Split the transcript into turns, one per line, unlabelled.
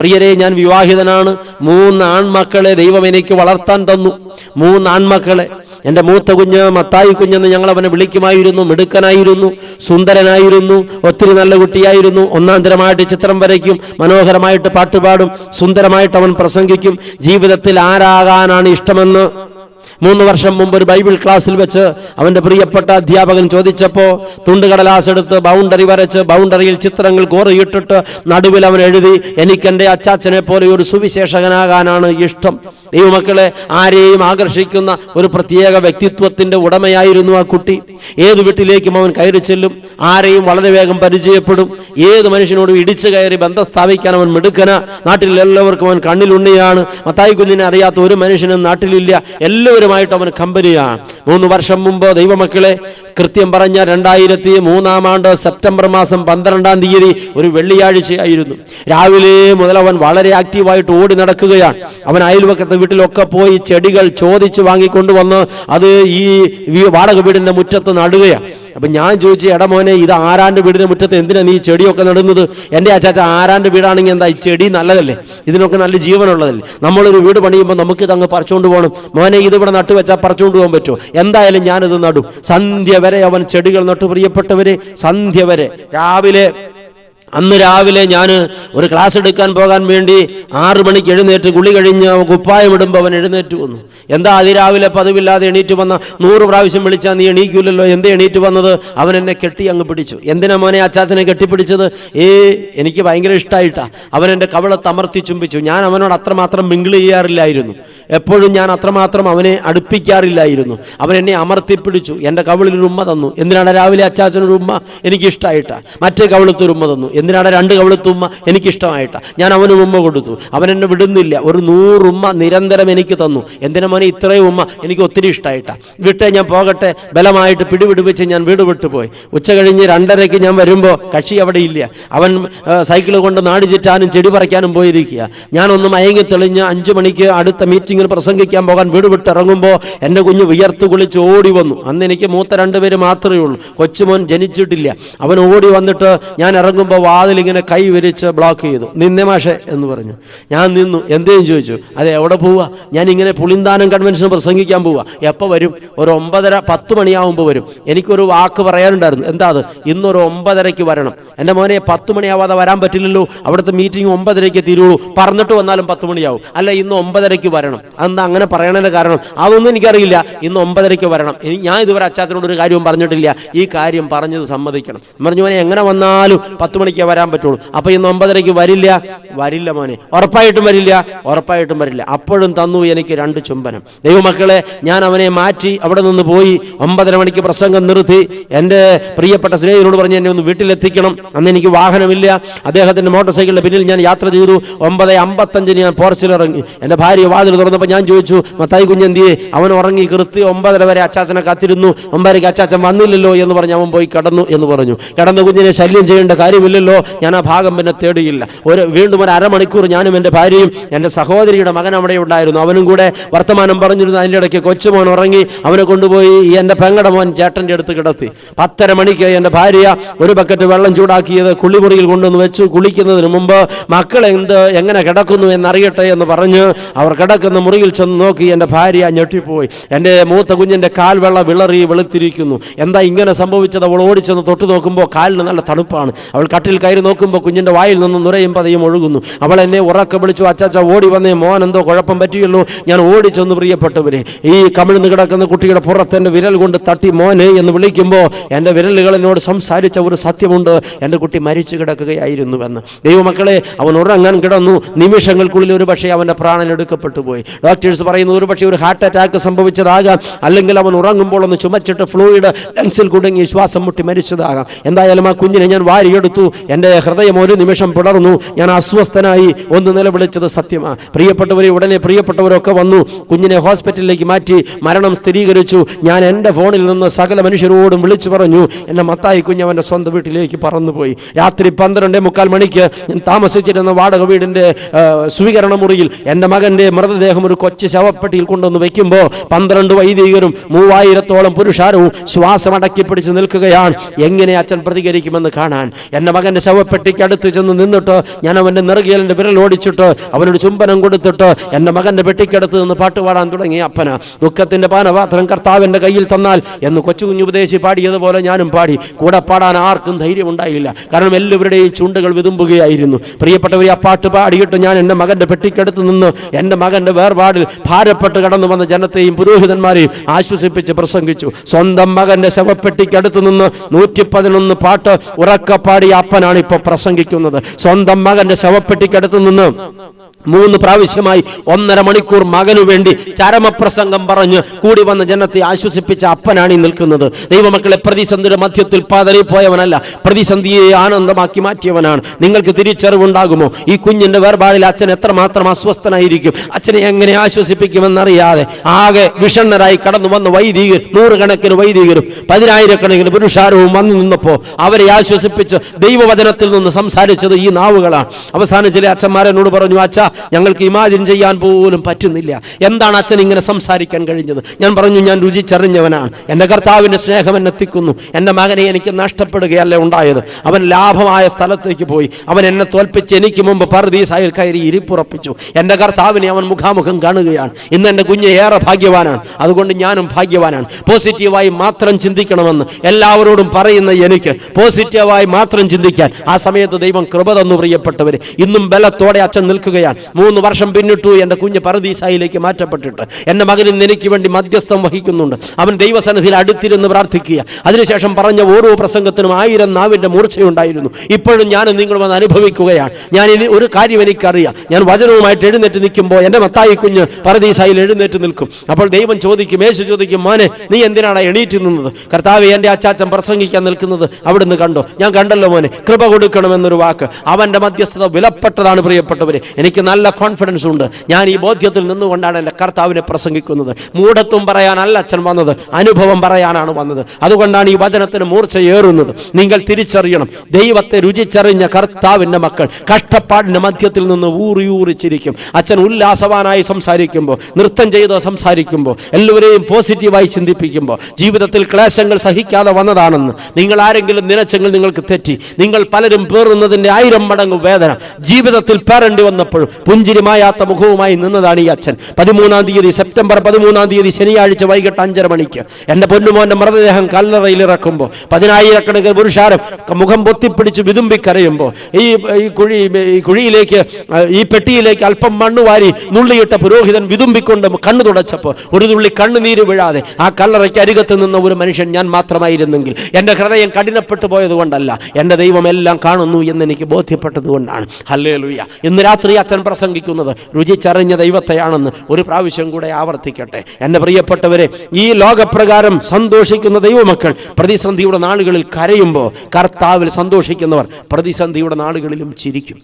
പ്രിയരെ ഞാൻ വിവാഹിതനാണ്. മൂന്ന് ആൺമക്കളെ ദൈവം എനിക്ക് വളർത്താൻ തന്നു. മൂന്ന് ആൺമക്കളെ. എന്റെ മൂത്ത കുഞ്ഞ് മത്തായി കുഞ്ഞെന്ന് ഞങ്ങൾ അവനെ വിളിക്കുമായിരുന്നു മിടുക്കനായിരുന്നു സുന്ദരനായിരുന്നു ഒത്തിരി നല്ല കുട്ടിയായിരുന്നു. ഒന്നാന്തരമായിട്ട് ചിത്രം വരയ്ക്കും മനോഹരമായിട്ട് പാട്ടുപാടും സുന്ദരമായിട്ട് അവൻ പ്രസംഗിക്കും. ജീവിതത്തിൽ ആരാകാനാണ് ഇഷ്ടമെന്ന് മൂന്ന് വർഷം മുമ്പ് ഒരു ബൈബിൾ ക്ലാസ്സിൽ വെച്ച് അവന്റെ പ്രിയപ്പെട്ട അധ്യാപകൻ ചോദിച്ചപ്പോൾ തുണ്ടുകടലാസ് എടുത്ത് ബൗണ്ടറി വരച്ച് ബൗണ്ടറിയിൽ ചിത്രങ്ങൾ കോറിയിട്ടിട്ട് നടുവിൽ അവൻ എഴുതി എനിക്കെന്റെ അച്ചാച്ചനെ പോലെ ഒരു സുവിശേഷകനാകാനാണ് ഇഷ്ടം. ദൈവമക്കളെ ആരെയും ആകർഷിക്കുന്ന ഒരു പ്രത്യേക വ്യക്തിത്വത്തിന്റെ ഉടമയായിരുന്നു ആ കുട്ടി. ഏത് വീട്ടിലേക്കും അവൻ കയറി ചെല്ലും. ആരെയും വളരെ വേഗം പരിചയപ്പെടും. ഏത് മനുഷ്യനോടും ഇടിച്ചു കയറി ബന്ധം സ്ഥാപിക്കാൻ അവൻ മിടുക്കന. നാട്ടിൽ എല്ലാവർക്കും അവൻ കണ്ണിലുണ്ണിയാണ്. മത്തായി കുഞ്ഞിനെ അറിയാത്ത ഒരു മനുഷ്യനും നാട്ടിലില്ല. എല്ലാവരുമായിട്ട് അവൻ കമ്പനിയാണ് മൂന്ന് വർഷം മുമ്പ് ദൈവമക്കളെ കൃത്യം പറഞ്ഞ രണ്ടായിരത്തി മൂന്നാം ആണ്ട് സെപ്റ്റംബർ മാസം പന്ത്രണ്ടാം തീയതി ഒരു വെള്ളിയാഴ്ചയായിരുന്നു. രാവിലെ മുതൽ അവൻ വളരെ ആക്റ്റീവായിട്ട് ഓടി നടക്കുകയാണ് അവൻ അയൽവക്കത്തെ വീട്ടിലൊക്കെ പോയി ചെടികൾ ചോദിച്ച് വാങ്ങിക്കൊണ്ടുവന്ന് അത് ഈ വാടക വീടിന്റെ മുറ്റത്ത് നടുകയാണ് അപ്പൊ ഞാൻ ചോദിച്ചു എടാ മോനെ ഇത് ആരാണ്ട് വീടിന് മുറ്റത്ത് എന്തിനാ നീ ചെടിയൊക്കെ നടുന്നത്? എന്റെ അച്ചാച്ച ആരാണ്ട് വീടാണെങ്കിൽ എന്താ ഈ ചെടി നല്ലതല്ലേ? ഇതിനൊക്കെ നല്ല ജീവനുള്ളതല്ലേ? നമ്മളൊരു വീട് പണിയുമ്പോൾ നമുക്ക് ഇത് അങ്ങ് പറിച്ചുകൊണ്ട് പോകണം. മോനെ ഇത് ഇവിടെ നട്ടു വെച്ചാൽ പറിച്ചുകൊണ്ട് പോകാൻ പറ്റുമോ? എന്തായാലും ഞാനിത് നടും. സന്ധ്യ വരെ അവൻ ചെടികൾ നട്ടു പ്രിയപ്പെട്ടവരെ സന്ധ്യ വരെ. രാവിലെ അന്ന് രാവിലെ ഞാൻ ഒരു ക്ലാസ് എടുക്കാൻ പോകാൻ വേണ്ടി ആറു മണിക്ക് എഴുന്നേറ്റ് കുളി കഴിഞ്ഞ് കുപ്പായം ഇടുമ്പോൾ അവൻ എഴുന്നേറ്റ് വന്നു. എന്താ അതിരാവിലെ പതിവില്ലാതെ എണീറ്റ് വന്ന? നൂറ് പ്രാവശ്യം വിളിച്ചാൽ നീ എണീക്കൂലല്ലോ എന്ത് എണീറ്റ് വന്നത്? അവൻ എന്നെ കെട്ടി അങ്ങ് പിടിച്ചു. എന്തിനാ മോനെ അച്ചാച്ചനെ കെട്ടിപ്പിടിച്ചത്? ഏ എനിക്ക് ഭയങ്കര ഇഷ്ടമായിട്ടാ അവൻ എന്റെ കവള അമർത്തി ചുംബിച്ചു. ഞാൻ അവനോട് അത്രമാത്രം മിങ്കിൾ ചെയ്യാറില്ലായിരുന്നു. എപ്പോഴും ഞാൻ അത്രമാത്രം അവനെ അടുപ്പിക്കാറില്ലായിരുന്നു. അവൻ എന്നെ അമർത്തിപ്പിടിച്ചു എന്റെ കവളിൽ ഉമ്മ തന്നു. എന്തിനാണ് രാവിലെ അച്ചാച്ചനൊരു ഉമ്മ? എനിക്ക് ഇഷ്ടമായിട്ടാ മറ്റേ കവളത്തൊരു ഉമ്മ തന്നു. എന്തിനാണ് രണ്ട് കവിളത്ത് ഉമ്മ എനിക്ക് ഇഷ്ടമായിട്ടാ ഞാൻ അവന് ഉമ്മ കൊടുത്തു. അവൻ എന്നെ വിടുന്നില്ല. ഒരു നൂറുമ്മ നിരന്തരം എനിക്ക് തന്നു. എന്തിനാ മോനെ ഇത്രയും ഉമ്മ? എനിക്ക് ഒത്തിരി ഇഷ്ടമായിട്ട വിട്ടേ ഞാൻ പോകട്ടെ. ബലമായിട്ട് പിടിപിടിപ്പിച്ച് ഞാൻ വീട് വിട്ടുപോയി ഉച്ച കഴിഞ്ഞ് രണ്ടരയ്ക്ക് ഞാൻ വരുമ്പോൾ കക്ഷി അവിടെ ഇല്ല. അവൻ സൈക്കിൾ കൊണ്ട് നാട് ചുറ്റാനും ചെടി പറിക്കാനും പോയിരിക്കുക. ഞാനൊന്ന് മയങ്ങി തെളിഞ്ഞ് അഞ്ച് മണിക്ക് അടുത്ത മീറ്റിങ്ങിൽ പ്രസംഗിക്കാൻ പോകാൻ വീട് വിട്ടിറങ്ങുമ്പോൾ എന്റെ കുഞ്ഞ് വിയർത്ത് കുളിച്ച് ഓടി വന്നു. അന്ന് എനിക്ക് മൂത്ത രണ്ടുപേര് മാത്രമേ ഉള്ളൂ. കൊച്ചുമോൻ ജനിച്ചിട്ടില്ല. അവൻ ഓടി വന്നിട്ട് ഞാൻ ഇറങ്ങുമ്പോൾ വാതിലിങ്ങനെ കൈ വിരിച്ച് ബ്ലോക്ക് ചെയ്തു. നിന്നെ മാഷെ എന്ന് പറഞ്ഞു. ഞാൻ നിന്നു. എന്തേലും ചോദിച്ചു. അതെ എവിടെ പോവുക ഞാൻ ഇങ്ങനെ പുളിന്താനം കൺവെൻഷൻ പ്രസംഗിക്കാൻ പോവുക എപ്പോൾ വരും? ഒരു ഒമ്പതര പത്ത് മണിയാവുമ്പോൾ വരും. എനിക്കൊരു വാക്ക് പറയാനുണ്ടായിരുന്നു. എന്താ അത്? ഇന്നൊരു ഒമ്പതരയ്ക്ക് വരണം. എന്റെ മോനെ പത്ത് മണിയാവാതെ വരാൻ പറ്റില്ലല്ലോ. അവിടുത്തെ മീറ്റിംഗ് ഒമ്പതരയ്ക്ക് തീരുള്ളൂ. പറഞ്ഞിട്ട് വന്നാലും പത്ത് മണിയാവും. അല്ല ഇന്ന് ഒമ്പതരയ്ക്ക് വരണം. അതെന്താ അങ്ങനെ പറയണതിന്റെ കാരണം? അതൊന്നും എനിക്കറിയില്ല. ഇന്ന് ഒമ്പതരയ്ക്ക് വരണം. ഞാൻ ഇതുവരെ അച്ചാച്ചനോട് ഒരു കാര്യവും പറഞ്ഞിട്ടില്ല. ഈ കാര്യം പറഞ്ഞത് സമ്മതിക്കണം. പറഞ്ഞു മോനെ എങ്ങനെ വന്നാലും പത്ത് മണിക്കേ വരാൻ പറ്റുള്ളൂ. അപ്പൊ ഇന്ന് ഒമ്പതരയ്ക്ക് വരില്ല? വരില്ല മോനെ. ഉറപ്പായിട്ടും വരില്ല? ഉറപ്പായിട്ടും വരില്ല. അപ്പോഴും തന്നു എനിക്ക് രണ്ട് ചുംബനം. ദൈവമക്കളെ ഞാൻ അവനെ മാറ്റി അവിടെ നിന്ന് പോയി ഒമ്പതര മണിക്ക് പ്രസംഗം നിർത്തി. എന്റെ പ്രിയപ്പെട്ട സ്നേഹിതനോട് പറഞ്ഞ് എന്നെ ഒന്ന് വീട്ടിലെത്തിക്കണം. അന്ന് എനിക്ക് വാഹനമില്ല. അദ്ദേഹത്തിന്റെ മോട്ടോർ സൈക്കിളിന്റെ പിന്നിൽ ഞാൻ യാത്ര ചെയ്തു. ഒമ്പത് അമ്പത്തഞ്ചിന് ഞാൻ പോർച്ചിൽ ഇറങ്ങി. എന്റെ ഭാര്യ വാതിൽ തുറന്നപ്പോൾ ഞാൻ ചോദിച്ചു മത്തായി കുഞ്ഞെന്തിയെ അവൻ ഉറങ്ങി കൃത്യം ഒമ്പതര വരെ അച്ചാച്ചനെ കാത്തിരുന്നു. ഒമ്പതരയ്ക്ക് അച്ചാച്ചൻ വന്നില്ലല്ലോ എന്ന് പറഞ്ഞ് അവൻ പോയി കടന്നു എന്ന് പറഞ്ഞു. കിടന്ന കുഞ്ഞിനെ ശല്യം ചെയ്യേണ്ട കാര്യമില്ലല്ലോ ഞാൻ ആ ഭാഗം പിന്നെ തേടിയില്ല. ഒരു വീണ്ടും ഒരു അരമണിക്കൂർ ഞാനും എന്റെ ഭാര്യയും എന്റെ സഹോദരിയുടെ മകൻ അവിടെ ഉണ്ടായിരുന്നു. അവനും കൂടെ വർത്തമാനം പറഞ്ഞിരുന്നു അതിന്റെ ഇടയ്ക്ക് കൊച്ചുമോൻ ഉറങ്ങി അവനെ കൊണ്ടുപോയി ഈ എന്റെ പെങ്ങടെ മോൻ ചേട്ടന്റെ അടുത്ത് കിടത്തി. പത്തര മണിക്ക് എന്റെ ഭാര്യ ഒരു ബക്കറ്റ് വെള്ളം ചൂടാക്കിയത് കുളിമുറിയിൽ കൊണ്ടുവന്ന് വെച്ചു. കുളിക്കുന്നതിന് മുമ്പ് മക്കൾ എന്ത് എങ്ങനെ കിടക്കുന്നു എന്നറിയട്ടെ എന്ന് പറഞ്ഞ് അവർ കിടക്കുന്ന മുറിയിൽ ചെന്ന് നോക്കി എന്റെ ഭാര്യ ഞെട്ടിപ്പോയി. എന്റെ മൂത്ത കുഞ്ഞിന്റെ കാൽ വെള്ള വിളറി വെളുത്തിരിക്കുന്നു. എന്താ ഇങ്ങനെ സംഭവിച്ചത്? അവൾ ഓടിച്ചെന്ന് തൊട്ടു നോക്കുമ്പോൾ കാലിന് നല്ല തണുപ്പാണ്. അവൾ കട്ടിൽ കയറി നോക്കുമ്പോൾ കുഞ്ഞിന്റെ വായിൽ നിന്ന് നുരയും പതയും ഒഴുകുന്നു. അവൾ എന്നെ ഉറക്കെ വിളിച്ചു അച്ചാച്ച ഓടി വന്നേ മോൻ എന്തോ കുഴപ്പം പറ്റിയല്ലോ ഞാൻ ഓടിച്ചെന്ന് പ്രിയപ്പെട്ടവരെ. ഈ കമിഴ്ന്ന് കിടക്കുന്ന കുട്ടിയുടെ പുറത്ത് എന്റെ വിരൽ കൊണ്ട് തട്ടി മോനെ എന്ന് വിളിക്കുമ്പോൾ എന്റെ വിരലുകൾ എന്നോട് സംസാരിച്ച ഒരു സത്യമുണ്ട്. എന്റെ കുട്ടി മരിച്ചു കിടക്കുകയായിരുന്നുവെന്ന്. ദൈവമക്കളെ അവൻ ഉറങ്ങാൻ കിടന്നു. നിമിഷങ്ങൾക്കുള്ളിൽ ഒരു പക്ഷേ അവന്റെ പ്രാണൻ എടുക്കപ്പെട്ടു പോയി. ഡോക്ടേഴ്സ് പറയുന്നത് ഒരു പക്ഷേ ഒരു ഹാർട്ട് അറ്റാക്ക് സംഭവിച്ചതാകാം. അല്ലെങ്കിൽ അവൻ ഉറങ്ങുമ്പോൾ ഒന്ന് ചുമച്ചിട്ട് ഫ്ലൂയിഡ് ലങ്സിൽ കുടുങ്ങി ശ്വാസം മുട്ടി മരിച്ചതാകാം. എന്തായാലും ആ കുഞ്ഞിനെ ഞാൻ വാരിയെടുത്തു. എന്റെ ഹൃദയം ഒരു നിമിഷം പിളർന്നു. ഞാൻ അസ്വസ്ഥനായി ഒന്ന് നിലവിളിച്ചത് സത്യമാണ് പ്രിയപ്പെട്ടവരെ ഉടനെ പ്രിയപ്പെട്ടവരൊക്കെ വന്നു. കുഞ്ഞിനെ ഹോസ്പിറ്റലിലേക്ക് മാറ്റി മരണം സ്ഥിരീകരിച്ചു. ഞാൻ എന്റെ ഫോണിൽ നിന്ന് സകല മനുഷ്യരോടും വിളിച്ചു പറഞ്ഞു. എന്റെ മത്തായി കുഞ്ഞ് അവന്റെ സ്വന്തം വീട്ടിലേക്ക് പറന്നുപോയി. രാത്രി പന്ത്രണ്ട് മുക്കാൽ മണിക്ക് ഞാൻ താമസിച്ചിരുന്ന വാടക വീടിന്റെ സ്വീകരണ മുറിയിൽ എന്റെ മകന്റെ മൃതദേഹം ഒരു കൊച്ചു ശവപ്പെട്ടിയിൽ കൊണ്ടുവന്ന് വയ്ക്കുമ്പോൾ പന്ത്രണ്ട് വൈദികരും മൂവായിരത്തോളം പുരുഷാരവും ശ്വാസം പിടിച്ച് നിൽക്കുകയാണ്. എങ്ങനെ അച്ഛൻ പ്രതികരിക്കുമെന്ന് കാണാൻ. എന്റെ മകൻ മകന്റെ ശവപ്പെട്ടിക്ക് അടുത്ത് ചെന്ന് നിന്നിട്ട് ഞാൻ അവന്റെ നിറകിയലിന്റെ വിരൽ ഓടിച്ചിട്ട് അവനോട് ചുംബനം കൊടുത്തിട്ട് എന്റെ മകന്റെ പെട്ടിക്കടുത്ത് നിന്ന് പാട്ട് പാടാൻ തുടങ്ങി അപ്പന. ദുഃഖത്തിന്റെ പാനപാത്രം കർത്താവിന്റെ കയ്യിൽ തന്നാൽ എന്ന് കൊച്ചു കുഞ്ഞു ഉപദേശി പാടിയതുപോലെ ഞാനും പാടി. കൂടെ പാടാൻ ആർക്കും ധൈര്യം ഉണ്ടായില്ല. കാരണം എല്ലാവരുടെയും ചുണ്ടുകൾ വിതുമ്പുകയായിരുന്നു. പ്രിയപ്പെട്ടവർ ആ പാട്ട് പാടിയിട്ട് ഞാൻ എന്റെ മകന്റെ പെട്ടിക്കടുത്ത് നിന്ന് എന്റെ മകന്റെ വേർപാടിൽ ഭാരപ്പെട്ട് കടന്നു വന്ന ജനത്തെയും പുരോഹിതന്മാരെയും ആശ്വസിപ്പിച്ച് പ്രസംഗിച്ചു. സ്വന്തം മകന്റെ ശവപ്പെട്ടിക്കടുത്ത് നിന്ന് നൂറ്റി പതിനൊന്ന് പാട്ട് ഉറക്കപ്പാടിയ അപ്പനാണ് ഇപ്പോൾ പ്രസംഗിക്കുന്നത്. സ്വന്തം മകന്റെ ശവപ്പെട്ടിക്കടുത്ത് നിന്ന് മൂന്ന് പ്രാവശ്യമായി ഒന്നര മണിക്കൂർ മകനു വേണ്ടി ചരമപ്രസംഗം പറഞ്ഞ് കൂടി വന്ന ജനത്തെ ആശ്വസിപ്പിച്ച അപ്പനാണ് ഈ നിൽക്കുന്നത്. ദൈവമക്കളെ പ്രതിസന്ധിയുടെ മധ്യത്തിൽ പാതറി പോയവനല്ല പ്രതിസന്ധിയെ ആനന്ദമാക്കി മാറ്റിയവനാണ്. നിങ്ങൾക്ക് തിരിച്ചറിവുണ്ടാകുമോ? ഈ കുഞ്ഞിന്റെ വേർപാടിൽ അച്ഛൻ എത്രമാത്രം അസ്വസ്ഥനായിരിക്കും? അച്ഛനെ എങ്ങനെ ആശ്വസിപ്പിക്കുമെന്നറിയാതെ ആകെ വിഷണ്ണരായി കടന്നു വന്ന വൈദികർ നൂറുകണക്കിന് വൈദികരും പതിനായിരക്കണക്കിന് പുരുഷാരവും വന്നു നിന്നപ്പോൾ അവരെ ആശ്വസിപ്പിച്ച് ദൈവവചനത്തിൽ നിന്ന് സംസാരിച്ചത് ഈ നാവുകളാണ്. അവസാനം ചില അച്ഛന്മാരെന്നോട് പറഞ്ഞു അച്ഛ ഞങ്ങൾക്ക് ഇമാജിൻ ചെയ്യാൻ പോലും പറ്റുന്നില്ല. എന്താണ് അച്ഛൻ ഇങ്ങനെ സംസാരിക്കാൻ കഴിഞ്ഞത്? ഞാൻ പറഞ്ഞു ഞാൻ രുചിച്ചറിഞ്ഞവനാണ്. എന്റെ കർത്താവിന്റെ സ്നേഹം എന്നെ എത്തിക്കുന്നു. എന്റെ മകനെ എനിക്ക് നഷ്ടപ്പെടുകയല്ല ഉണ്ടായത്. അവൻ ലാഭമായ സ്ഥലത്തേക്ക് പോയി. അവൻ എന്നെ തോൽപ്പിച്ച് എനിക്ക് മുമ്പ് പർദീസായിൽ കയറി ഇരിപ്പുറപ്പിച്ചു. എന്റെ കർത്താവിനെ അവൻ മുഖാമുഖം കാണുകയാണ്. ഇന്ന് എന്റെ കുഞ്ഞ് ഏറെ ഭാഗ്യവാനാണ്. അതുകൊണ്ട് ഞാനും ഭാഗ്യവാനാണ്. പോസിറ്റീവായി മാത്രം ചിന്തിക്കണമെന്ന് എല്ലാവരോടും പറയുന്ന എനിക്ക്. പോസിറ്റീവായി മാത്രം ചിന്തിക്കാൻ ആ സമയത്ത് ദൈവം കൃപ തന്നു പ്രിയപ്പെട്ടവർ ഇന്നും ബലത്തോടെ അച്ഛൻ നിൽക്കുകയാണ്. മൂന്ന് വർഷം പിന്നിട്ടു എന്റെ കുഞ്ഞ് പറദീസായിലേക്ക് മാറ്റപ്പെട്ടിട്ട്. എന്റെ മകൻ ഇന്ന് എനിക്ക് വേണ്ടി മധ്യസ്ഥം വഹിക്കുന്നുണ്ട്. അവൻ ദൈവസന്നിധിയിൽ അടുത്തിരുന്ന് പ്രാർത്ഥിക്കുക. അതിനുശേഷം പറഞ്ഞ ഓരോ പ്രസംഗത്തിനും ആയിരം നാവിന്റെ മൂർച്ചയുണ്ടായിരുന്നു. ഇപ്പോഴും ഞാൻ നിങ്ങൾ വന്ന് അനുഭവിക്കുകയാണ്. ഞാൻ ഇനി ഒരു കാര്യം എനിക്കറിയാം. ഞാൻ വചനവുമായിട്ട് എഴുന്നേറ്റ് നിൽക്കുമ്പോൾ എന്റെ മത്തായി കുഞ്ഞ് പറദീസായിൽ എഴുന്നേറ്റ് നിൽക്കും. അപ്പോൾ ദൈവം ചോദിക്കും യേശു ചോദിക്കും മോനെ നീ എന്തിനാണ് എണീറ്റ് നിന്നത്? കർത്താവ് എന്റെ അച്ചാച്ചൻ പ്രസംഗിക്കാൻ നിൽക്കുന്നത് അവിടുന്ന് കണ്ടോ? ഞാൻ കണ്ടല്ലോ മോനെ. കൃപ കൊടുക്കണമെന്നൊരു വാക്ക്. അവന്റെ മധ്യസ്ഥത വിലപ്പെട്ടതാണ് പ്രിയപ്പെട്ടവരെ. എനിക്ക് നല്ല കോൺഫിഡൻസ് ഉണ്ട്. ഞാൻ ഈ ബോധ്യത്തിൽ നിന്നുകൊണ്ടാണ് എന്റെ കർത്താവിനെ പ്രസംഗിക്കുന്നത്. മൂഢത്വം പറയാനല്ല അച്ഛൻ വന്നത്. അനുഭവം പറയാനാണ് വന്നത്. അതുകൊണ്ടാണ് ഈ വചനത്തിന് മൂർച്ചയേറുന്നത്. നിങ്ങൾ തിരിച്ചറിയണം. ദൈവത്തെ രുചിച്ചറിഞ്ഞ കർത്താവിന്റെ മക്കൾ കഷ്ടപ്പാടിന്റെ മധ്യത്തിൽ നിന്ന് ഊറി ഊറി അച്ഛൻ ഉല്ലാസവാനായി സംസാരിക്കുമ്പോൾ നൃത്തം ചെയ്ത് സംസാരിക്കുമ്പോൾ എല്ലാവരെയും പോസിറ്റീവായി ചിന്തിപ്പിക്കുമ്പോൾ ജീവിതത്തിൽ ക്ലേശങ്ങൾ സഹിക്കാതെ വന്നതാണെന്ന് നിങ്ങൾ ആരെങ്കിലും നിലച്ചെങ്കിൽ നിങ്ങൾക്ക് തെറ്റി. നിങ്ങൾ പലരും പേറുന്നതിന്റെ ആയിരം മടങ്ങ് വേദന. ജീവിതത്തിൽ പേറേണ്ടി വന്നപ്പോഴും പുഞ്ചിരി മായാത്ത മുഖവുമായി നിന്നതാണ് ഈ അച്ഛൻ. പതിമൂന്നാം തീയതി സെപ്റ്റംബർ പതിമൂന്നാം തീയതി ശനിയാഴ്ച വൈകിട്ട് അഞ്ചര മണിക്ക് എന്റെ പൊന്നുമോന്റെ മൃതദേഹം കല്ലറയിൽ ഇറക്കുമ്പോൾ പതിനായിരക്കണക്കിന് പുരുഷാരം മുഖം പൊത്തിപ്പിടിച്ച് വിതുമ്പിക്കരയുമ്പോൾ ഈ ഈ കുഴി ഈ കുഴിയിലേക്ക് ഈ പെട്ടിയിലേക്ക് അല്പം മണ്ണ് വാരി നുള്ളിയിട്ട പുരോഹിതൻ വിതുമ്പിക്കൊണ്ട് കണ്ണു തുടച്ചപ്പോൾ ഒരു തുള്ളി കണ്ണുനീര് വീഴാതെ ആ കല്ലറയ്ക്ക് അരികത്ത് നിന്ന ഒരു മനുഷ്യൻ ഞാൻ മാത്രമായിരുന്നെങ്കിൽ എന്റെ ഹൃദയം കഠിനപ്പെട്ടു പോയതുകൊണ്ടല്ല. എന്റെ ദൈവം എല്ലാം കാണുന്നു എന്ന് എനിക്ക് ബോധ്യപ്പെട്ടതുകൊണ്ടാണ്. ഹല്ലേ ലുയ്യ ഇന്ന് രാത്രി അച്ഛൻ പ്രസംഗിക്കുന്നത് രുചിച്ചറിഞ്ഞ ദൈവത്തെയാണെന്ന് ഒരു പ്രാവശ്യം കൂടെ ആവർത്തിക്കട്ടെ. എന്റെ പ്രിയപ്പെട്ടവരെ ഈ ലോകപ്രകാരം സന്തോഷിക്കുന്ന ദൈവമക്കൾ പ്രതിസന്ധിയുടെ നാളുകളിൽ കരയുമ്പോൾ കർത്താവിൽ സന്തോഷിക്കുന്നവർ പ്രതിസന്ധിയുടെ നാളുകളിലും ചിരിക്കും.